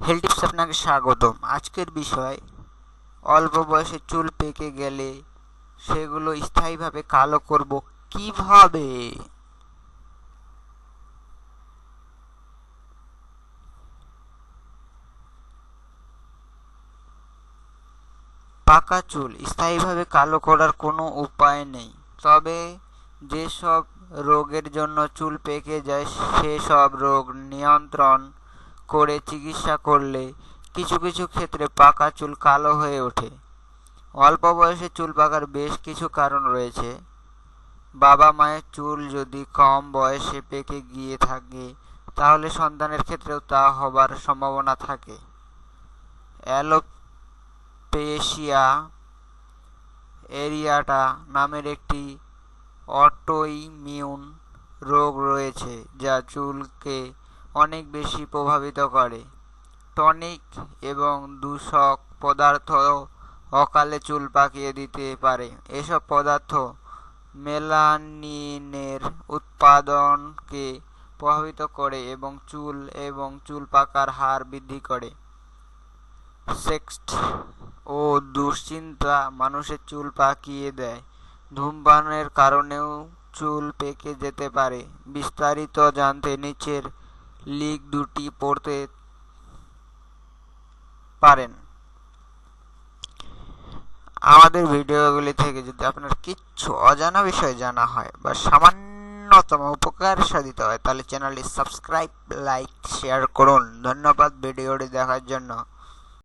হেল tips আপনাকে স্বাগতম। আজকের বিষয়, অল্প বয়সে চুল পেকে গেলে সেগুলো স্থায়ীভাবে কালো করব কীভাবে? পাকা চুল স্থায়ীভাবে কালো করার কোনো উপায় নেই, তবে যেসব রোগের জন্য চুল পেকে যায়, সেসব রোগ নিয়ন্ত্রণ করে চিকিৎসা করলে কিছু কিছু ক্ষেত্রে পাকা চুল কালো হয়ে ওঠে। অল্প বয়সে চুল পাকার বেশ কিছু কারণ রয়েছে। বাবা মায়ের চুল যদি কম বয়সে পেকে গিয়ে থাকে, তাহলে সন্তানের ক্ষেত্রেও তা হবার সম্ভাবনা থাকে। অ্যালোপেশিয়া এরিয়াটা নামের একটি অটোইমিউন রোগ রয়েছে, যা চুলকে অনেক বেশি প্রভাবিত করে। টনিক এবং দূষক পদার্থ অকালে চুল পাকিয়ে দিতে পারে। এসব পদার্থ মেলানিনের উৎপাদনকে প্রভাবিত করে এবং চুল এবং চুল পাকার হার বৃদ্ধি করে। সেক্সট ও দুশ্চিন্তা মানুষের চুল পাকিয়ে দেয়। ধূমপানের কারণেও চুল পেকে যেতে পারে। বিস্তারিত জানতে নিচের লিঙ্ক দুটি পড়তে পারেন। আমাদের ভিডিওগুলি থেকে যদি আপনার কিচ্ছু অজানা বিষয় জানা হয় বা সামান্যতম উপকার সাধিত হয়, তাহলে চ্যানেলটি সাবস্ক্রাইব, লাইক, শেয়ার করুন। ধন্যবাদ ভিডিওটি দেখার জন্য।